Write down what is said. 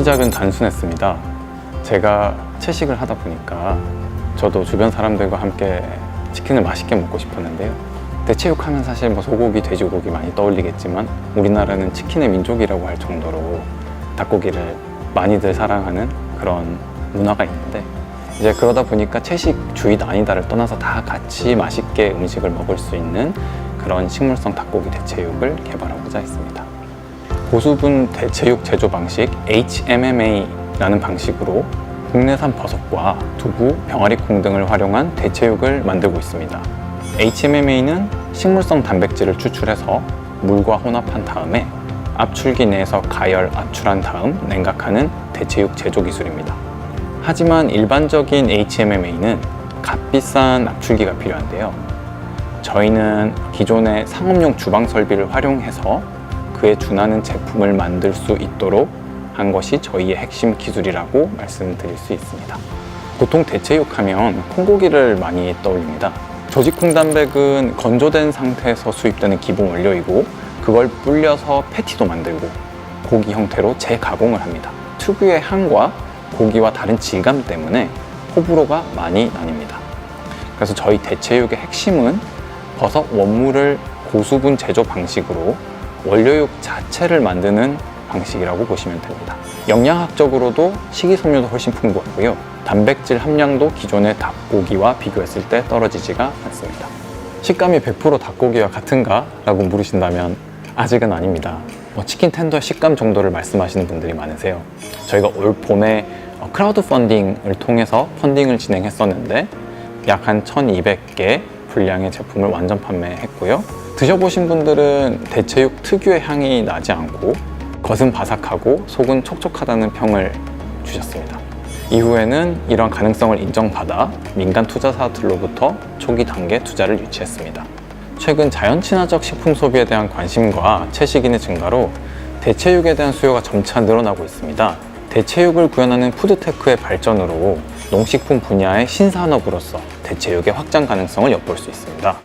시작은 단순했습니다. 제가 채식을 하다 보니까 저도 주변 사람들과 함께 치킨을 맛있게 먹고 싶었는데요. 대체육하면 사실 뭐 소고기, 돼지고기 많이 떠올리겠지만 우리나라는 치킨의 민족이라고 할 정도로 닭고기를 많이들 사랑하는 그런 문화가 있는데 이제 그러다 보니까 채식 주의다 아니다를 떠나서 다 같이 맛있게 음식을 먹을 수 있는 그런 식물성 닭고기 대체육을 개발하고자 했습니다. 고수분 대체육 제조 방식 HMMA라는 방식으로 국내산 버섯과 두부, 병아리콩 등을 활용한 대체육을 만들고 있습니다. HMMA는 식물성 단백질을 추출해서 물과 혼합한 다음에 압출기 내에서 가열 압출한 다음 냉각하는 대체육 제조 기술입니다. 하지만 일반적인 HMMA는 값비싼 압출기가 필요한데요. 저희는 기존의 상업용 주방 설비를 활용해서 그에 준하는 제품을 만들 수 있도록 한 것이 저희의 핵심 기술이라고 말씀드릴 수 있습니다. 보통 대체육 하면 콩고기를 많이 떠올립니다. 조직콩 단백은 건조된 상태에서 수입되는 기본 원료이고 그걸 불려서 패티도 만들고 고기 형태로 재가공을 합니다. 특유의 향과 고기와 다른 질감 때문에 호불호가 많이 나뉩니다. 그래서 저희 대체육의 핵심은 버섯 원물을 고수분 제조 방식으로 원료육 자체를 만드는 방식이라고 보시면 됩니다. 영양학적으로도 식이섬유도 훨씬 풍부하고요. 단백질 함량도 기존의 닭고기와 비교했을 때 떨어지지가 않습니다. 식감이 100% 닭고기와 같은가? 라고 물으신다면 아직은 아닙니다. 뭐 치킨 텐더의 식감 정도를 말씀하시는 분들이 많으세요. 저희가 올 봄에 어, 크라우드 펀딩을 통해서 펀딩을 진행했었는데 약 한 1200개 분량의 제품을 완전 판매했고요. 드셔보신 분들은 대체육 특유의 향이 나지 않고 겉은 바삭하고 속은 촉촉하다는 평을 주셨습니다. 이후에는 이런 가능성을 인정받아 민간 투자사들로부터 초기 단계 투자를 유치했습니다. 최근 자연 친화적 식품 소비에 대한 관심과 채식인의 증가로 대체육에 대한 수요가 점차 늘어나고 있습니다. 대체육을 구현하는 푸드테크의 발전으로 농식품 분야의 신산업으로서 대체육의 확장 가능성을 엿볼 수 있습니다.